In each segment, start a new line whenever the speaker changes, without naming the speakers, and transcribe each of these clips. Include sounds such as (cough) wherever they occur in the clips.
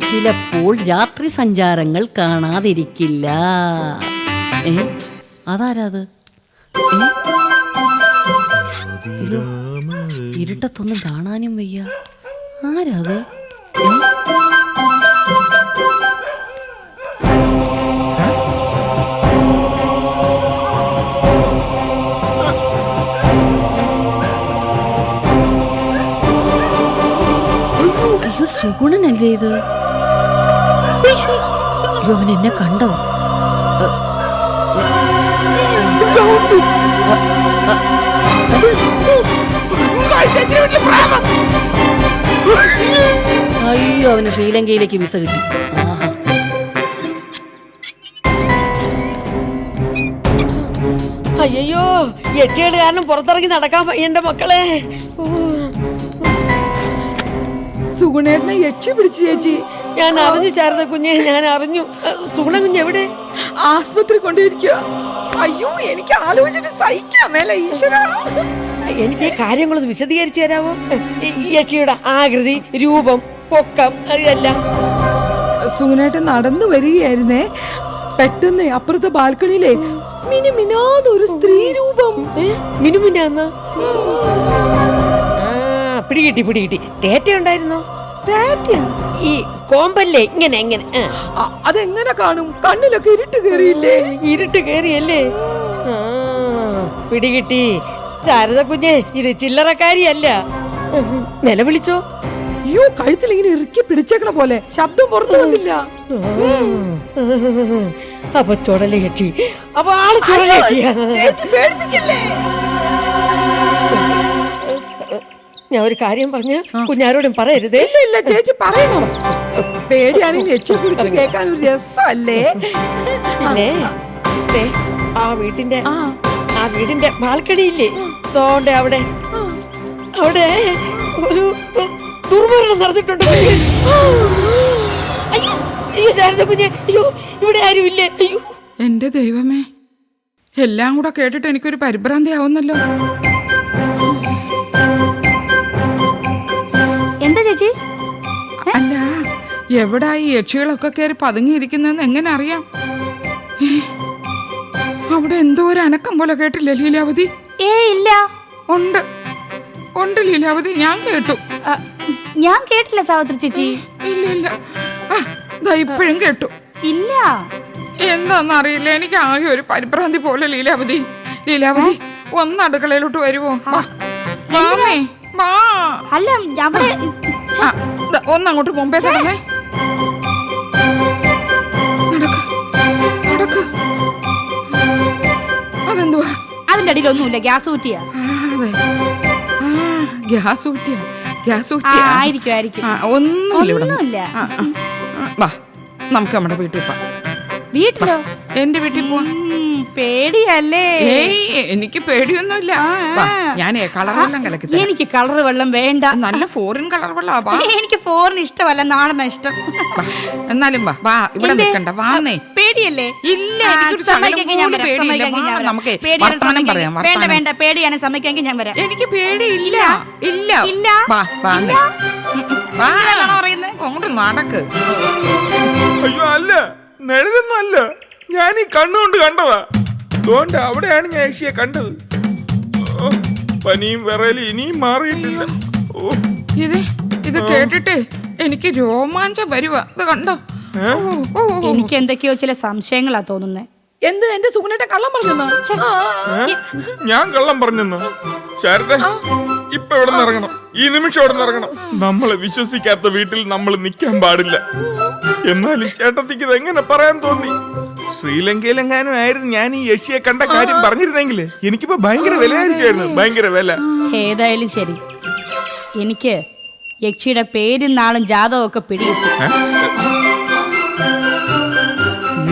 ചിലപ്പോൾ രാത്രി സഞ്ചാരങ്ങൾ കാണാതിരിക്കില്ല. ഏ? അതാരാത് ഇരുട്ടത്തൊന്നും കാണാനും വയ്യ. ആരാത് അവൻ എന്നെ കണ്ടോ? അയ്യോ അവന് ശ്രീലങ്കയിലേക്ക് വിസ കിട്ടി.
അയ്യോ എട്ടിയേട് കാരണം പുറത്തിറങ്ങി നടക്കാൻ എന്റെ മക്കളെ.
സുഗുണേട്ടനെ യക്ഷി പിടിച്ചു ചേച്ചി.
ഞാൻ അറിഞ്ഞു ശാരദ കുഞ്ഞെ ഞാൻ അറിഞ്ഞു. സുഗുണ കുഞ്ഞ് എവിടെ?
ആസ്പത്രി കൊണ്ടിരിക്കുക അയ്യോ എനിക്ക് ആലോചിച്ചിട്ട് സഹിക്കാൻ മേല ഈശ്വര.
എനിക്ക് ഈ കാര്യങ്ങളൊന്ന് വിശദീകരിച്ചു തരാമോ? ഈ യക്ഷിയുടെ ആകൃതി രൂപം പൊക്കം ഇതെല്ലാം.
സുഗുണേട്ടൻ നടന്നു വരികയായിരുന്നേ. പെട്ടെന്ന് അപ്പുറത്തെ ബാൽക്കണിയിലെ മിനുമിനാതൊരു സ്ത്രീ രൂപം.
മിനുമിന്നാന്ന് കിട്ടി പിടികിട്ടി പിടികിട്ടി. തേറ്റ ഉണ്ടായിരുന്നു. ഈ കോമ്പല്ലേ ഇങ്ങനെ എങ്ങനെ
അതെങ്ങനെ കാണും? കണ്ണിലൊക്കെ ഇരുട്ട് കയറിയില്ലേ
ഇരുട്ട് കേറിയല്ലേ? ആ, പിടികിട്ടി. ശാരദ കുഞ്ഞെ ഇത് ചില്ലറക്കാരിയല്ല. നിലവിളിച്ചോ?
അയ്യോ കഴുത്തിൽ ഇങ്ങനെ ഇറുക്കി പിടിച്ചേക്കണ പോലെ. ശബ്ദം പുറത്തു വന്നില്ല.
അപ്പൊ ചുടല കെട്ടി അപ്പൊ ആൾ ചുടല ഞാൻ ഒരു കാര്യം പറഞ്ഞ് കുഞ്ഞാരോടും പറയരുതേ.
ഇല്ല ഇല്ല ചേച്ചി പറയണോ. പേടിയാണെങ്കിൽ യക്ഷി കുറിച്ച് കേൾക്കാൻ ഒരു രസമല്ലേ?
പിന്നെ ആ വീട്ടിന്റെ
ആ.
ആ വീടിന്റെ ബാൽക്കണിയില്ലേ? തോണ്ടെ അവിടെ അവിടെ ഒരു ദുർമരണം നടന്നിട്ടുണ്ട്. അയ്യോ അയ്യോ ശാരദ കുഞ്ഞെ അയ്യോ ഇവിടെ ആരും ഇല്ലേ? അയ്യോ.
എന്റെ ദൈവമേ എല്ലാം കൂടെ കേട്ടിട്ട് എനിക്കൊരു പരിഭ്രാന്തി ആവുന്നല്ലോ. അല്ല എവിടാ ഈ യക്ഷികളൊക്കെ കയറി പതുങ്ങിയിരിക്കുന്നതെന്ന് എങ്ങനെ അറിയാം? അവിടെ എന്തോ ഒരു അനക്കം പോലെ കേട്ടില്ലേ ലീലാവതി?
ഏ ഇല്ല.
ഉണ്ട്. ഉണ്ട് ലീലാവതി ഞാൻ കേട്ടു.
ഞാൻ കേട്ടില്ല സാവിത്രി ചേച്ചി.
ഇല്ല ഇല്ല. ദാ ഇപ്പോഴും കേട്ടു.
ഇല്ല.
എന്താന്ന് അറിയില്ല എനിക്ക് ആകെ ഒരു പരിഭ്രാന്തി പോലെ ലീലാവതി. ലീലാവതി ഒന്ന് അടുക്കളയിലോട്ട് വരുമോ? മാമേ മാ വാ
അല്ല അവിടെ
ആ, അങ്ങോട്ട് മുമ്പേ നടന്നേ നടക്ക് നടക്ക്. അതെന്തുവാ?
അതിന്റെ അടിയിൽ ഒന്നുമില്ല ഗ്യാസ് ഊറ്റിയാ.
ആ, അതെ. ആ ഗ്യാസ് ഊറ്റിയാ ഗ്യാസ്
ആ,
ഊറ്റിയ
ആയിരിക്കും ആയിരിക്കും.
ആ ഒന്നുമില്ല ഇവിടെ.
ഒന്നുമില്ല.
ആ, ആ, ആ, വാ നമുക്ക് നമ്മുടെ വീട്ടിൽ പോവാം.
വീട്ടിലോ?
എന്റെ വീട്ടിൽ പോവാം.
ഉം, പേടിയല്ലേ
ഏയ് എനിക്ക് പേടിയൊന്നുമില്ല വാ, ഞാനേ കളർ വെള്ളം കലക്കി തരാം.
എനിക്ക് കളർ വെള്ളം വേണ്ട
നല്ല ഫോറിൻ കളർ വെള്ളമാ വാ
എനിക്ക് ഫോറിന് ഇഷ്ടമല്ല നാടന ഇഷ്ടം
എന്നാലും വാ വാ ഇവിടെ
എന്തേ?
നിൽക്കണ്ട വാന്നേ
പേടിയല്ലേ
ഇല്ല
ആ,
എനിക്കൊരു ശകലം
ഞാൻ
പോലും
വരാം,
പേടിയില്ല
ഞാൻ വരാം.
നമുക്ക്
പേടിയാണ്
പറയാം
വേണ്ട വേണ്ട പേടിയാണ് സമ്മതിക്കാമെങ്കിൽ ഞാൻ വരാം
എനിക്ക് പേടിയില്ല ഇല്ല
ഇല്ല.
വാ വാന്നേ വാ
ഇതാണോ പറയുന്നത്?
കൊണ്ട് നടക്ക്
അയ്യോ അല്ല നിഴലൊന്നും അല്ല ഞാൻ ഈ കണ്ണുകൊണ്ട് കണ്ടതാ. അതുകൊണ്ട് അവിടെയാണ് ഞാൻ ഏഷ്യയെ കണ്ടത്. ഓ, പനിയും വിറയലും ഇനിയും മാറിയിട്ടില്ല. ഓ.
ഇത് ഇത് കേട്ടിട്ട് എനിക്ക് രോമാഞ്ചം വരുവാ. ഇത് കണ്ടോ?
ഏ?
ഓ, ഓ, ഓ.
എനിക്ക് എന്തൊക്കെയോ ചില സംശയങ്ങളാ തോന്നുന്നേ.
എന്ത് എന്റെ സുഗുണേട്ടൻ കള്ളം പറഞ്ഞെന്നാ? ആ,
ഏ? ഞാൻ കള്ളം പറഞ്ഞെന്നോ? ശാരദ ഇപ്പൊ ഇവിടെ നിന്ന് ഇറങ്ങണം? ഈ നിമിഷം ഇവിടെ നിന്ന് ഇറങ്ങണം? നമ്മളെ വിശ്വസിക്കാത്ത വീട്ടിൽ നമ്മൾ നിൽക്കാൻ പാടില്ല. എന്നാലും ചേട്ടത്തിക്ക് ഇത് എങ്ങനെ പറയാൻ തോന്നി? ശ്രീലങ്കയിലെങ്ങാനും ആയിരുന്നു ഞാൻ ഈ യക്ഷിയെ കണ്ട കാര്യം പറഞ്ഞിരുന്നെങ്കിൽ എനിക്കിപ്പോ ഭയങ്കര വിലയായിരിക്കുമായിരുന്നു. ഭയങ്കര വില.
ഏതായാലും ശരി. എനിക്ക് യക്ഷിയുടെ പേരും നാളും ജാതകവും ഒക്കെ പിടികിട്ടി?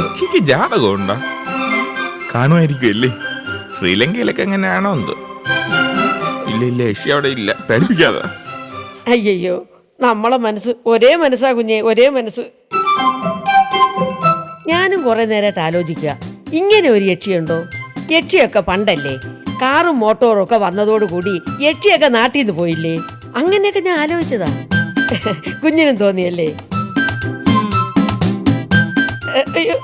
യക്ഷിക്ക് ജാതകം ഉണ്ടോ കാണുമായിരിക്കും അല്ലേ ശ്രീലങ്കയിലൊക്കെ എങ്ങനെയാണോ എന്തോ? ഇല്ല ഇല്ല യക്ഷി അവിടെ ഇല്ല. പേടിപ്പിക്കാതെ.
അയ്യോ നമ്മളെ മനസ്സ് ഒരേ മനസ്സാ കുഞ്ഞെ ഒരേ മനസ്സ്. ഞാനും കുറെ നേരമായിട്ട് ആലോചിക്കുക. ഇങ്ങനെ ഒരു യക്ഷിയുണ്ടോ? യക്ഷിയൊക്കെ പണ്ടല്ലേ. കാറും മോട്ടോറും ഒക്കെ വന്നതോടുകൂടി യക്ഷിയൊക്കെ നാട്ടിൽ നിന്ന് പോയില്ലേ? അങ്ങനെയൊക്കെ ഞാൻ ആലോചിച്ചതാ. കുഞ്ഞിനും തോന്നിയല്ലേ? അയ്യോ,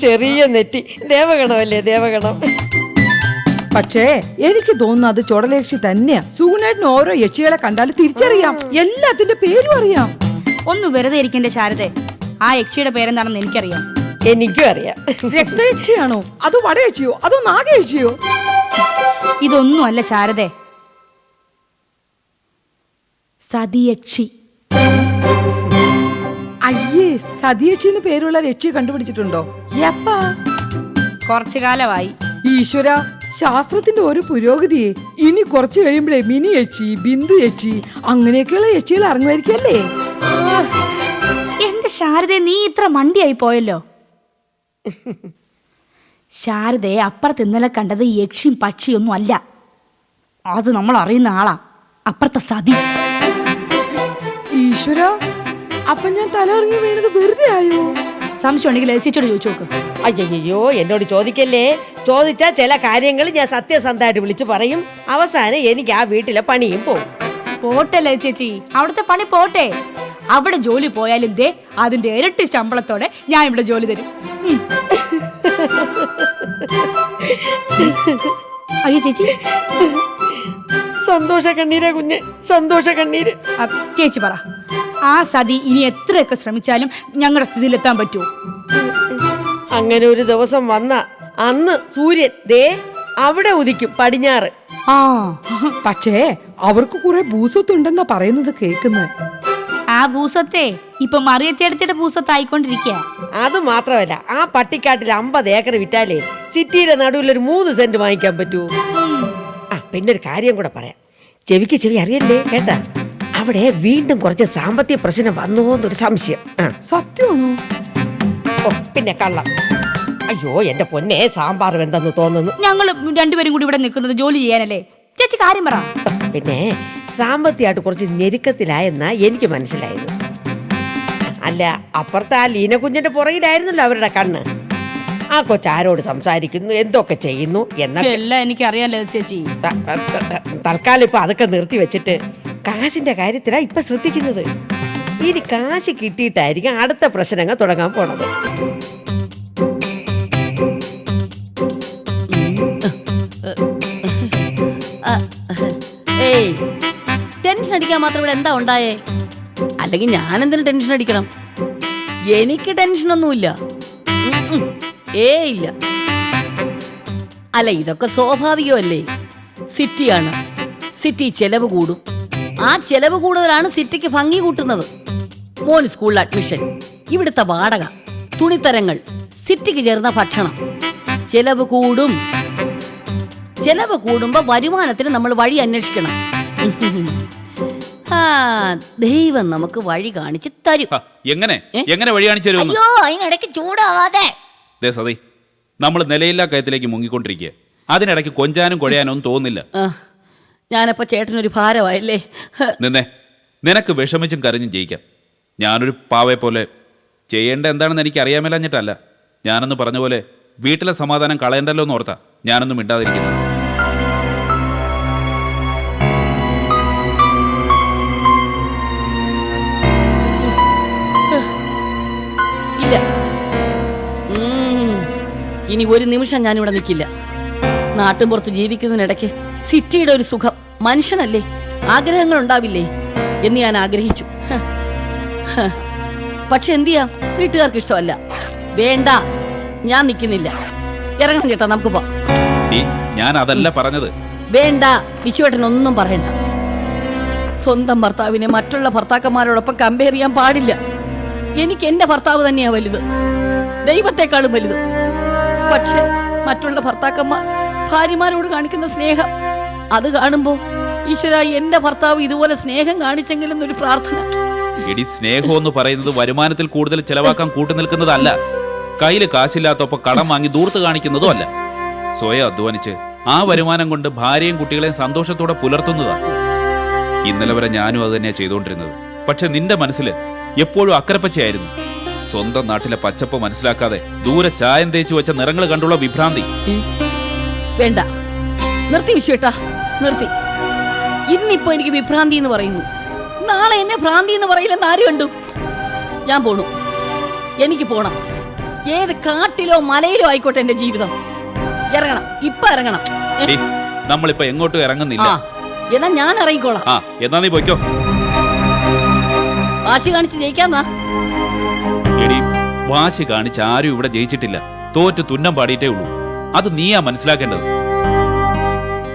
ചെറിയ നെറ്റി. ദേവഗണമല്ലേ ദേവഗണം?
പക്ഷേ എനിക്ക് തോന്നുന്നു അത് ചുടലേക്ഷി തന്നെയാ. സുഗുണേട്ടന് ഓരോ യക്ഷികളെ കണ്ടാൽ തിരിച്ചറിയാം. എല്ലാത്തിന്റെ പേരും അറിയാം.
ഒന്ന് വെറുതെ ഇരിക്കണ്ടേ ശാരദേ. ആ യക്ഷിയുടെ പേരെന്താണെന്ന് എനിക്കറിയാം.
എനിക്കും അറിയാം.
രക്തയക്ഷിയാണോ അതോ വടയക്ഷിയോ അതോ നാഗയക്ഷിയോ
ഇതൊന്നും അല്ല ശാരദേ. സതിയക്ഷി
അയ്യേ സതിയക്ഷി എന്ന് പേരുള്ള രക്ഷി കണ്ടുപിടിച്ചിട്ടുണ്ടോ? എപ്പാ
കുറച്ചു കാലമായി
ഈശ്വര ശാസ്ത്രത്തിന്റെ ഒരു പുരോഗതിയെ ഇനി കുറച്ച് കഴിയുമ്പോഴേ മിനി യക്ഷി ബിന്ദു യക്ഷി അങ്ങനെയൊക്കെയുള്ള യക്ഷികൾ ഇറങ്ങുമായിരിക്കല്ലേ
എന്റെ ശാരദ നീ ഇത്ര മണ്ടിയായി പോയല്ലോ. ശാരദയെ അപ്പുറത്ത് ഇന്നലെ കണ്ടത് യക്ഷിയും പക്ഷിയൊന്നും അല്ല. അത് നമ്മൾ അറിയുന്ന ആളാ. അപ്പുറത്തെ സതി.
ഈശ്വര അപ്പൊ ഞാൻ തല ഇറങ്ങി വീണത് വെറുതെ ആയോ?
സംശയം ഉണ്ടെങ്കിൽ ലസിച്ചോട് ചോദിച്ചു നോക്ക്.
അയ്യോ എന്നോട് ചോദിക്കല്ലേ? ചോദിച്ചാൽ ചില കാര്യങ്ങൾ ഞാൻ സത്യസന്ധമായിട്ട് വിളിച്ചു പറയും. അവസാനം എനിക്ക് ആ വീട്ടിലെ പണിയും പോകും
പോട്ടെ ചേച്ചി. അവിടുത്തെ പണി പോട്ടെ. അവിടെ ജോലി പോയാലും ദേ അതിന്റെ ഇരട്ടി ശമ്പളത്തോടെ ഞാൻ ഇവിടെ ജോലി തരും. അയ്യോ ചേച്ചി.
സന്തോഷ കണ്ണീരെ കുഞ്ഞ് സന്തോഷ കണ്ണീര്
ചേച്ചി പറ. ആ സതി ഇനി എത്രയൊക്കെ ശ്രമിച്ചാലും ഞങ്ങളുടെ സ്ഥിതിയിലെത്താൻ പറ്റുമോ
അങ്ങനെ ഒരു ദിവസം വന്ന അന്ന് സൂര്യൻ ദേ അവിടെ ഉദിക്കും പടിഞ്ഞാറ്.
ആ പക്ഷേ അവർക്ക് കുറെ ഭൂസ്വത്തുണ്ടെന്നാ പറയുന്നത് കേക്കുന്നത്
ആ ഭൂസത്തെ ഇപ്പൊ മറിയച്ചേടത്തിയുടെ ഭൂസ്വത്ത് ആയിക്കൊണ്ടിരിക്കുക
അത് മാത്രമല്ല ആ പട്ടിക്കാട്ടിൽ അമ്പത് ഏക്കർ വിറ്റാലേ സിറ്റിയുടെ നടുവിൽ ഒരു മൂന്ന് സെന്റ് വാങ്ങിക്കാൻ പറ്റൂ. ആ പിന്നെ ഒരു കാര്യം കൂടെ പറയാം. ചെവിക്ക് ചെവി അറിയല്ലേ കേട്ടാ? അവിടെ വീണ്ടും കുറച്ച് സാമ്പത്തിക പ്രശ്നം വന്നോന്നൊരു സംശയം. ആ.
സത്യമാണോ?
ഓ പിന്നെ കള്ളം. അയ്യോ എന്റെ പൊന്നെ സാമ്പാർ എന്തെന്ന് തോന്നുന്നു.
ഞങ്ങൾ രണ്ടുപേരും കൂടി ഇവിടെ നിൽക്കുന്നത് ജോലി ചെയ്യാനല്ലേ? ചേച്ചി കാര്യം പറ.
പിന്നെ സാമ്പത്തികമായിട്ട് കുറച്ച് ഞെരുക്കത്തിലായെന്നാ എനിക്ക് മനസ്സിലായത്. അല്ല അപ്പുറത്തെ ആ ലീന കുഞ്ഞിന്റെ പുറകിലായിരുന്നല്ലോ അവരുടെ കണ്ണ്. ആ കൊച്ചാരോട് സംസാരിക്കുന്നു എന്തൊക്കെ ചെയ്യുന്നു എന്നൊക്കെ.
എല്ലാം എനിക്കറിയാലോ ചേച്ചി.
ത- ത- ത- തൽക്കാലം ഇപ്പൊ അതൊക്കെ നിർത്തി വെച്ചിട്ട് കാശിന്റെ കാര്യത്തിലാ ഇപ്പൊ ശ്രദ്ധിക്കുന്നത്. ഇനി കാശ് കിട്ടിയിട്ടായിരിക്കും അടുത്ത പ്രശ്നങ്ങൾ തുടങ്ങാൻ പോണത്.
ഏയ് ടെൻഷൻ അടിക്കാൻ മാത്രം ഇവിടെ എന്താ ഉണ്ടായേ? അല്ലെങ്കിൽ ഞാൻ എന്തിനു ടെൻഷൻ അടിക്കണം? എനിക്ക് ടെൻഷനൊന്നുമില്ല ഏ. ഇല്ല. അല്ല ഇതൊക്കെ സ്വാഭാവികമല്ലേ? സിറ്റിയാണ്. സിറ്റി ചെലവ് കൂടും. ആ ചെലവ് കൂടുതലാണ് സിറ്റിക്ക് ഭംഗി കൂട്ടുന്നത്. മോൻ സ്കൂളിൽ അഡ്മിഷൻ ഇവിടുത്തെ വാടക തുണിത്തരങ്ങൾ സിറ്റിക്ക് ചേർന്ന ഭക്ഷണം. ചെലവ് കൂടും. ചെലവ് കൂടുമ്പോ വരുമാനത്തിന് നമ്മൾ വഴി അന്വേഷിക്കണം. ആ ദൈവം നമുക്ക് വഴി കാണിച്ചു തരും.
എങ്ങനെ? എങ്ങനെ വഴി കാണിച്ചു തരും
അയ്യോ അതിനിടയ്ക്ക് ചൂടാവാതെ.
ദേ സതി നമ്മൾ നിലയില്ലാ കയത്തിലേക്ക് മുങ്ങിക്കൊണ്ടിരിക്കുക അതിനിടയ്ക്ക് കൊഞ്ചാനും കൊഴയാനും ഒന്നും തോന്നില്ല
ഞാനപ്പോ ചേട്ടനൊരു ഭാരമായല്ലേ?
നിന്നെ നിനക്ക് വിഷമിച്ചും കരഞ്ഞും ജയിക്കാം. ഞാനൊരു പാവയെ പോലെ ചെയ്യേണ്ട എന്താണെന്ന് എനിക്ക് അറിയാമല്ലഞ്ഞിട്ടല്ല ഞാനൊന്ന് പറഞ്ഞ പോലെ വീട്ടിലെ സമാധാനം കളയണ്ടല്ലോ എന്ന് ഓർത്താ. ഞാനൊന്നും മിണ്ടാതിരിക്കുന്നു.
ഇനി ഒരു നിമിഷം ഞാനിവിടെ നിൽക്കില്ല. നാട്ടും പുറത്ത് ജീവിക്കുന്നതിനിടയ്ക്ക് സിറ്റിയുടെ ഒരു സുഖം. മനുഷ്യനല്ലേ? ആഗ്രഹങ്ങൾ ഉണ്ടാവില്ലേ? എന്ന് ഞാൻ ആഗ്രഹിച്ചു. പക്ഷെ എന്തു ചെയ്യാം? വീട്ടുകാർക്ക് ഇഷ്ടമല്ല. വേണ്ട ഞാൻ നിൽക്കുന്നില്ല. ഇറങ്ങണം ചേട്ടാ നമുക്ക് പോവാം.
ഞാൻ അതല്ല പറഞ്ഞത്.
വേണ്ട വിശ്വേട്ടനൊന്നും പറയണ്ട. സ്വന്തം ഭർത്താവിനെ മറ്റുള്ള ഭർത്താക്കന്മാരോടൊപ്പം കമ്പയർ ചെയ്യാൻ പാടില്ല. എനിക്ക് എന്റെ ഭർത്താവ് തന്നെയാ വലുത്. ദൈവത്തെക്കാളും വലുത്. പക്ഷെ മറ്റുള്ള ഭർത്താക്കന്മാർ ഭാര്യമാരോട് കാണിക്കുന്ന സ്നേഹം. അത് കാണുമ്പോ ഈശ്വര എന്റെ ഭർത്താവ് ഇതുപോലെ സ്നേഹം കാണിച്ചെങ്കിലും ഒരു പ്രാർത്ഥന.
എടി സ്നേഹം എന്ന് പറയുന്നത് വരുമാനത്തിൽ കൂടുതൽ ചെലവാക്കാൻ കൂട്ടു നിൽക്കുന്നതല്ല. കയ്യിൽ കാശില്ലാത്തപ്പോ കടം വാങ്ങി ദൂർത്ത് കാണിക്കുന്നതും അല്ല. സ്വയം അധ്വാനിച്ച് ആ വരുമാനം കൊണ്ട് ഭാര്യയും കുട്ടികളെയും സന്തോഷത്തോടെ പുലർത്തുന്നതാ. ഇന്നലെ വരെ ഞാനും അത് തന്നെയാ ചെയ്തുകൊണ്ടിരുന്നത് പക്ഷെ നിന്റെ മനസ്സിൽ എപ്പോഴും അക്കരപ്പച്ചയായിരുന്നു. സ്വന്തം നാട്ടിലെ പച്ചപ്പ് മനസ്സിലാക്കാതെ ദൂരെ ചായം തേച്ച് വെച്ച നിറങ്ങൾ കണ്ടുള്ള വിഭ്രാന്തി.
വേണ്ട. നിർത്തി വിഷയട്ടാ നിർത്തി. ഇന്നിപ്പോ എനിക്ക് വിഭ്രാന്തി എന്ന് പറയുന്നു. നാളെ എന്നെ ഭ്രാന്തി എന്ന് പറയില്ലെന്ന് ആര് കണ്ടു? ഞാൻ പോണു. എനിക്ക് പോണം. ഏത് കാട്ടിലോ മലയിലോ ആയിക്കോട്ടെ എന്റെ ജീവിതം. ഇറങ്ങണം. ഇപ്പൊ ഇറങ്ങണം. ഏ,
നമ്മളിപ്പോ എങ്ങോട്ടും ഇറങ്ങുന്നില്ല.
ആ എന്നാ ഞാൻ ഇറങ്ങിക്കോളാം.
ആ എന്നാ നീ പൊയ്ക്കോ.
വാശി കാണിച്ച് ജയിക്കാന്നാ.
എടി വാശി കാണിച്ച് ആരും ഇവിടെ ജയിച്ചിട്ടില്ല. തോറ്റ് തുന്നം പാടിയിട്ടേ ഉള്ളൂ. അത് നീയാ മനസ്സിലാക്കേണ്ടത്.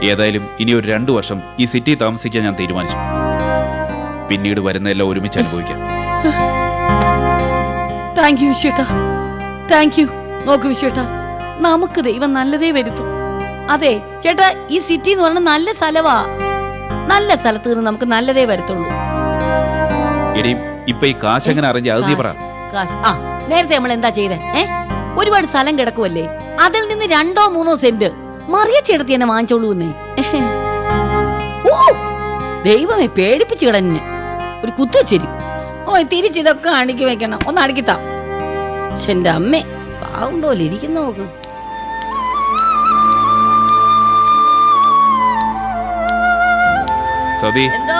ഏതായാലും ഇനി ഒരു രണ്ടു വർഷം ഈ സിറ്റി താമസിക്കാൻ ഞാൻ തീരുമാനിച്ചു. പിന്നീട് വരുന്നതെല്ലാം ഒരുമിച്ച് അനുഭവിക്കാം.
Thank you വിശ്വേട്ടാ. Thank you. നോക്ക് വിശ്വേട്ടാ. നമുക്ക് ദൈവം നല്ലതേ വരുത്തു. അതെ ചേട്ടാ ഈ സിറ്റി എന്ന് പറഞ്ഞ നല്ല സ്ഥലവാ. നല്ല സ്ഥലത്ത് നിന്ന് നമുക്ക് നല്ലതേ വരത്തുള്ളൂ.
ഇനിയും ഇപ്പൊ ഈ കാശ് എങ്ങനെ അറിഞ്ഞ? അത് നീ പറ.
കാശ്. ആ നേരത്തെ നമ്മൾ എന്താ ചെയ്തേ? ഏ? ഒരുപാട് സ്ഥലം കിടക്കുമല്ലേ അതിൽ നിന്ന് രണ്ടോ മൂന്നോ സെന്റ് മറിയച്ചെടുത്ത് എന്നെ വാങ്ങിച്ചോളൂ ഓ ദൈവമേ പേടിപ്പിച്ചു കിടന്നെ ഒരു കുത്തുവച്ചേരി. ഓ തിരിച്ചിതൊക്കെ അടുക്കി വെക്കണം. ഒന്ന് അടുക്കിത്താ പക്ഷെ എന്റെ അമ്മേ പാവുണ്ടോലെ ഇരിക്കുന്നു ഇരിക്കുന്ന നോക്ക്.
സതി.
എന്തോ?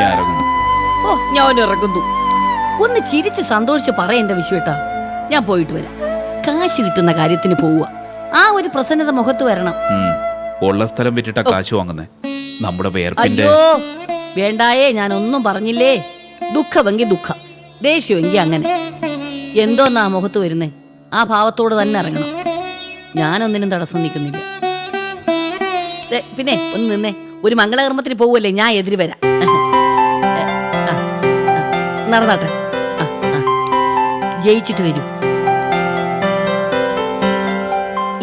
ഞാൻ ഇറങ്ങുന്നു.
ഓ ഞാൻ ഇറങ്ങുന്നു ഒന്ന് ചിരിച്ച് സന്തോഷിച്ച് പറയേണ്ട വിശ്വട്ടാ ഞാൻ പോയിട്ട് വരാം. കാശ് കിട്ടുന്ന കാര്യത്തിന് പോവുക. ആ ഒരു പ്രസന്നത മുഖത്ത് വരണം.
ഉള്ള സ്ഥലം വിറ്റിട്ടാ കാശ് വാങ്ങുന്നേ. നമ്മുടെ വേർപ്പിന്റെ
അയ്യോ വേണ്ടായേ ഞാൻ ഒന്നും പറഞ്ഞില്ലേ? ദുഃഖമെങ്കിൽ ദുഃഖം ദേഷ്യമെങ്കിൽ അങ്ങനെ. എന്തോന്നാ മുഖത്ത് വരുന്നേ? ആ ഭാവത്തോട് തന്നെ ഇറങ്ങണം. ഞാനൊന്നിനും തടസ്സം നിൽക്കുന്നില്ല. ദേ, പിന്നെ ഒന്ന് നിന്നേ. ഒരു മംഗളകർമ്മത്തിന് പോവല്ലേ ഞാൻ എതിര് വരാം. നടന്നാട്ടെ. ജയിച്ചിട്ട് വരൂ.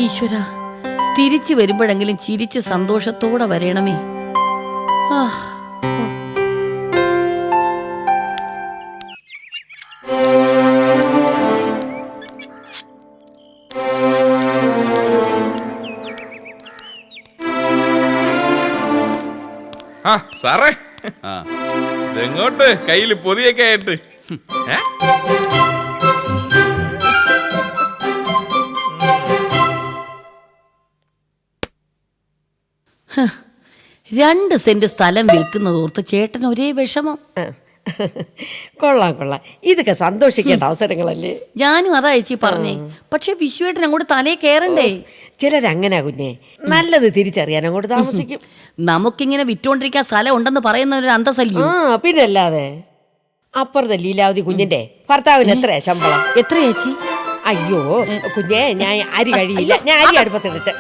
ഈശ്വര തിരിച്ചു വരുമ്പോഴെങ്കിലും ചിരിച്ച് സന്തോഷത്തോടെ വരണമേ ആ
സാറേ. കയ്യിൽ പൊതിയൊക്കെ ആയിട്ട്.
രണ്ട് സെന്റ് സ്ഥലം വിൽക്കുന്നത് ഓർത്ത് ചേട്ടൻ ഒരേ വിഷമം.
കൊള്ളാം കൊള്ളാം. ഇതൊക്കെ സന്തോഷിക്കേണ്ട അവസരങ്ങളല്ലേ?
ഞാനും അതാ ചേച്ചി പറഞ്ഞേ. പക്ഷെ വിശ്വേട്ടൻ അങ്ങോട്ട് തലേ കയറണ്ടേ
ചിലരങ്ങനെ കുഞ്ഞെ. നല്ലത് തിരിച്ചറിയാൻ അങ്ങോട്ട് താമസിക്കും.
നമുക്കിങ്ങനെ വിറ്റോണ്ടിരിക്കാൻ സ്ഥലം ഉണ്ടെന്ന് പറയുന്ന ഒരു അന്തസല്യം
ആ പിന്നല്ലാതെ. അപ്പുറത്തെ ലീലാവതി കുഞ്ഞിന്റെ ഭർത്താവിന് എത്രയാ ശമ്പളം?
എത്ര ചേച്ചി?
അയ്യോ കുഞ്ഞേ ഞാൻ അരി കഴിയില്ല. ഞാൻ അരി അടുപ്പത്തിട്ട്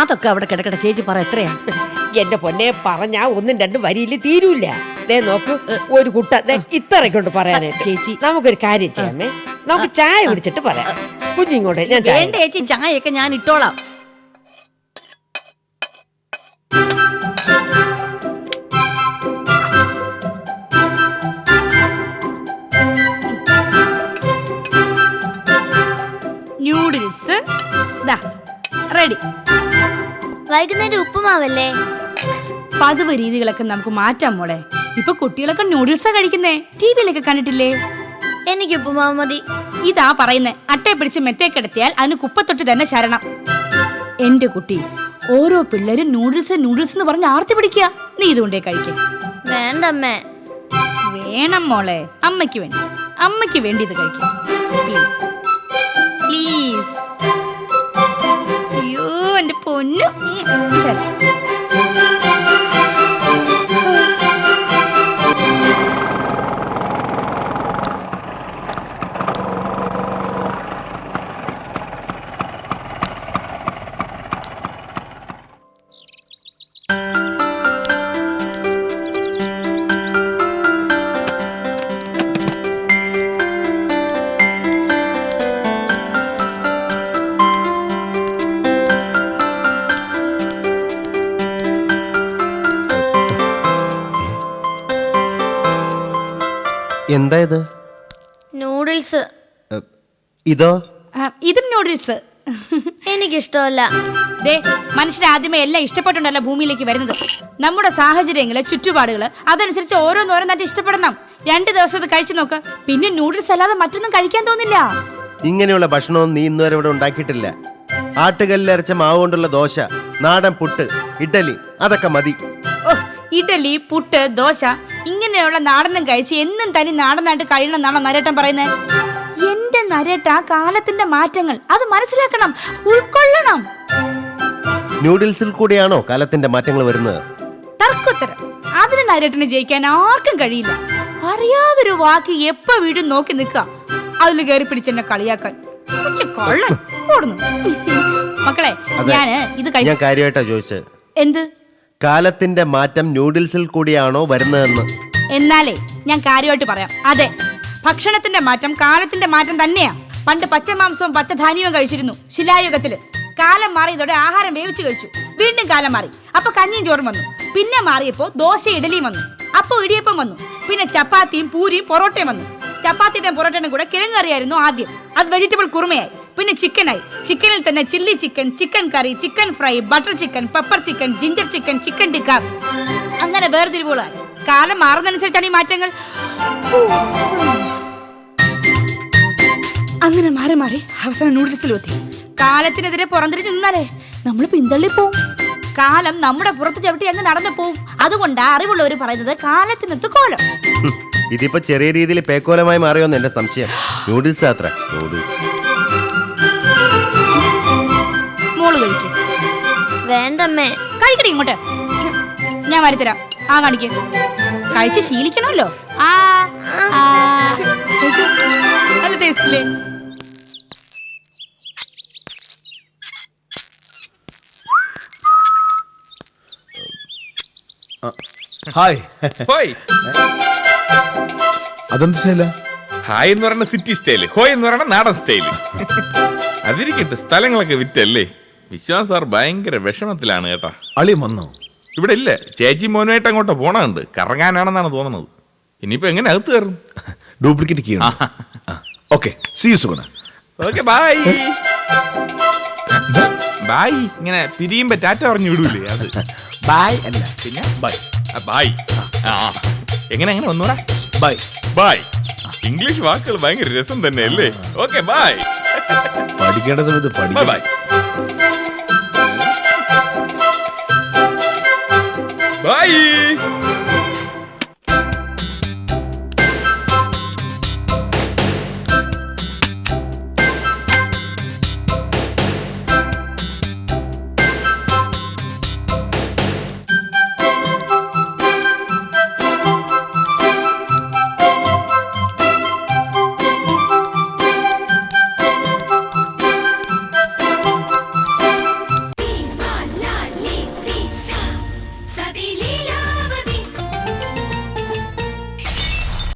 അതൊക്കെ അവിടെ കിടക്കട ചേച്ചി പറ എത്രയാ?
എന്റെ പൊന്നെ പറഞ്ഞ ഒന്നും രണ്ടും വരിയില്ല തീരൂല ദേ നോക്കൂ ഒരു കുട്ട. ഇത്രയ്ക്കൊണ്ട് പറയാനായിട്ട്.
ചേച്ചി.
നമുക്കൊരു കാര്യം ചെയ്യാമേ. നമുക്ക് ചായ കുടിച്ചിട്ട് പറയാം. കുഞ്ഞിങ്ങോട്ട് ഞാൻ ചായ
വേണ്ട ചേച്ചി ചായയൊക്കെ ഞാൻ ഇട്ടോളാം.
ദാ റെഡി
വൈകുന്നേരം ഉപ്പുമാവല്ലേ?
പതിവ് രീതികളൊക്കെ നമുക്ക് മാറ്റാം മോളെ. ഇപ്പൊ കുട്ടികളൊക്കെ നൂഡിൽസാ കഴിക്കുന്നേ. ടി വിയിലൊക്കെ കണ്ടിട്ടില്ലേ?
എനിക്ക് ഉപ്പുമാവ് മതി.
ഇതാ പറയുന്നേ അട്ടയെ പിടിച്ച് മെത്തേ കിടത്തിയാൽ അതിന് കുപ്പത്തൊട്ട് തന്നെ ശരണം. എന്റെ കുട്ടി ഓരോ പിള്ളേരും നൂഡിൽസ് നൂഡിൽസ് എന്ന് പറഞ്ഞ് ആർത്തി പിടിക്കുക. നീ ഇതുകൊണ്ടേ കഴിക്ക.
വേണ്ടമ്മേ.
വേണം മോളെ അമ്മയ്ക്ക് വേണ്ടി. അമ്മയ്ക്ക് വേണ്ടി ഇത് കഴിക്കാം. പ്ലീസ് പ്ലീസ് അയ്യോ എന്റെ പൊന്നു ശരി.
എന്താ ഇത്
നൂഡിൽസ്
ഇതോ?
ഇതും നൂഡിൽസ്
എനിക്കിഷ്ടമല്ല.
ദേ മനുഷ്യരാദ്യമേ എല്ലാം ഇഷ്ടപ്പെട്ടുണ്ടല്ലോ ഭൂമിയിലേക്ക് വരുന്നത്. നമ്മുടെ സാഹചര്യങ്ങൾ ചുറ്റുപാടുകൾ അതനുസരിച്ച് ഓരോന്നോരോന്നായിട്ട് ഇഷ്ടപ്പെടണം. രണ്ട് ദിവസം ഇത് കഴിച്ചു നോക്ക്. പിന്നെ നൂഡിൽസ് അല്ലാതെ മറ്റൊന്നും കഴിക്കാൻ തോന്നില്ല.
ഇങ്ങനെയുള്ള ഭക്ഷണവും നീ ഇന്നുവരെ ഇവിടെ ഉണ്ടാക്കിയിട്ടില്ല. ആട്ടുകല്ലരച്ച മാവ് കൊണ്ടുള്ള ദോശ നാടൻ പുട്ട് ഇഡലി അതൊക്കെ മതി.
ഓ ഇഡലി പുട്ട് ദോശ ഇങ്ങനെയുള്ള നാടനം കഴിച്ച് എന്നും തനി നാടനായിട്ട് കഴിയണം എന്നാണോ നരേട്ടൻ പറയുന്നത് എന്റെ നരേട്ട കാലത്തിന്റെ മാറ്റങ്ങൾ അത് മനസ്സിലാക്കണം ഉൾക്കൊള്ളണം.
ന്യൂഡിൽസിൽ കൂടിയാണോ കാലത്തിന്റെ മാറ്റങ്ങൾ വരുന്നത്?
തർക്കുത്തരം. അതിന് നരേട്ടന് ജയിക്കാൻ ആർക്കും കഴിയില്ല. അറിയാതൊരു വാക്ക് എപ്പോ വീടും നോക്കി നിൽക്കുക. അതിൽ കയറി പിടിച്ചെന്നെ കളിയാക്കാൻ. കൊച്ചു കള്ളൻ. ഓടുന്നു. (laughs) മക്കളെ
അതെ.
ഞാൻ ഇത് കഴി
ഞാൻ കാര്യമായിട്ടാ ചോദിച്ചത്.
എന്ത്?
കാലത്തിന്റെ മാറ്റം ന്യൂഡിൽസിൽ കൂടിയാണോ വരുന്നതെന്ന്?
എന്നാലേ ഞാൻ കാര്യമായിട്ട് പറയാം. അതെ ഭക്ഷണത്തിന്റെ മാറ്റം കാലത്തിന്റെ മാറ്റം തന്നെയാ. പണ്ട് പച്ചമാംസവും പച്ചധാന്യവും കഴിച്ചിരുന്നു ശിലായുഗത്തിൽ. കാലം മാറിയതോടെ ആഹാരം വേവിച്ചു കഴിച്ചു. വീണ്ടും കാലം മാറി. അപ്പൊ കഞ്ഞിയും ചോറും വന്നു. പിന്നെ മാറിയപ്പോ ദോശ ഇഡലിയും വന്നു. അപ്പൊ ഇടിയപ്പം വന്നു. പിന്നെ ചപ്പാത്തിയും പൂരിയും പൊറോട്ടയും വന്നു. ചപ്പാത്തിയുടെയും പൊറോട്ടയും കൂടെ കിഴങ്ങറിയായിരുന്നു ആദ്യം. അത് വെജിറ്റബിൾ കുറുമയായി. പിന്നെ ചിക്കനായി. ചിക്കനിൽ തന്നെ chilli chicken chicken curry chicken fry butter chicken pepper chicken ginger chicken chicken tikka. അങ്ങനെ വേർതിരിവുകളായി. കാലം മാറുന്നതനുസരിച്ചാണ് ഈ മാറ്റങ്ങൾ. അങ്ങനെ മാറി മാറി അവസാനം നൂഡിൽസിലെത്തി കാലത്തിനെതിരെ പുറംതിരിഞ്ഞ് നിന്നാലേ നമ്മൾ പിന്തള്ളി പോവും. കാലം നമ്മുടെ പുറത്ത് ചവിട്ടി അങ്ങ് നടന്നു പോവും. അതുകൊണ്ടാ അറിവുള്ളവർ പറയുന്നത് കാലത്തിനൊത്ത് കോലം.
ഇതിപ്പോ ചെറിയ രീതിയിൽ പേക്കോലമായി മാറിയോന്ന് എന്റെ സംശയം. നൂഡിൽസ് അത്ര ന്യൂഡിൽസ്
മോൾ കഴിക്കും
വേണ്ടമ്മേ.
കഴിക്കടി ഇങ്ങോട്ട്. ഞാൻ വരത്തരാം. ആ കാണിക്ക്. കഴിച്ച് ശീലിക്കണമല്ലോ. ആ. ആ. നല്ല ടേസ്റ്റില്ലേ
ഹായ്.
ഹോയ്.
അതെന്ത് ശൈല
ഹായ് എന്ന് പറയുന്ന സിറ്റി സ്റ്റൈൽ ഹോയ് എന്ന് പറയുന്ന നാടൻ സ്റ്റൈൽ അതിരിക്കട്ടെ സ്ഥലങ്ങളൊക്കെ വിറ്റല്ലേ? വിശ്വാസ് സാർ ഭയങ്കര വിഷമത്തിലാണ് കേട്ടാ.
അളി വന്നോ?
ഇവിടെ ഇല്ല. ചേച്ചി മോനുമായിട്ട് അങ്ങോട്ട് പോണുണ്ട്. കറങ്ങാനാണെന്നാണ് തോന്നുന്നത്. ഇനിയിപ്പോ എങ്ങനെ അകത്ത് കയറും?
Duplicate key okay see you Suguna.
Okay bye bye ഇങ്ങനെ പിരിയുമ്പോ ടാറ്റ പറഞ്ഞു വിടൂലേ അത്.
ബൈ അല്ല
പിന്നെ
ബൈ
ബൈ എങ്ങനെ എങ്ങനെ വന്നൂടാ?
ബൈ
ബൈ ഇംഗ്ലീഷ് വാക്കുകൾ ഭയങ്കര രസം തന്നെ അല്ലേ ഓക്കെ ബൈ
പഠിക്കേണ്ട സമയത്ത് പഠിക്കാം
ബൈ Bye!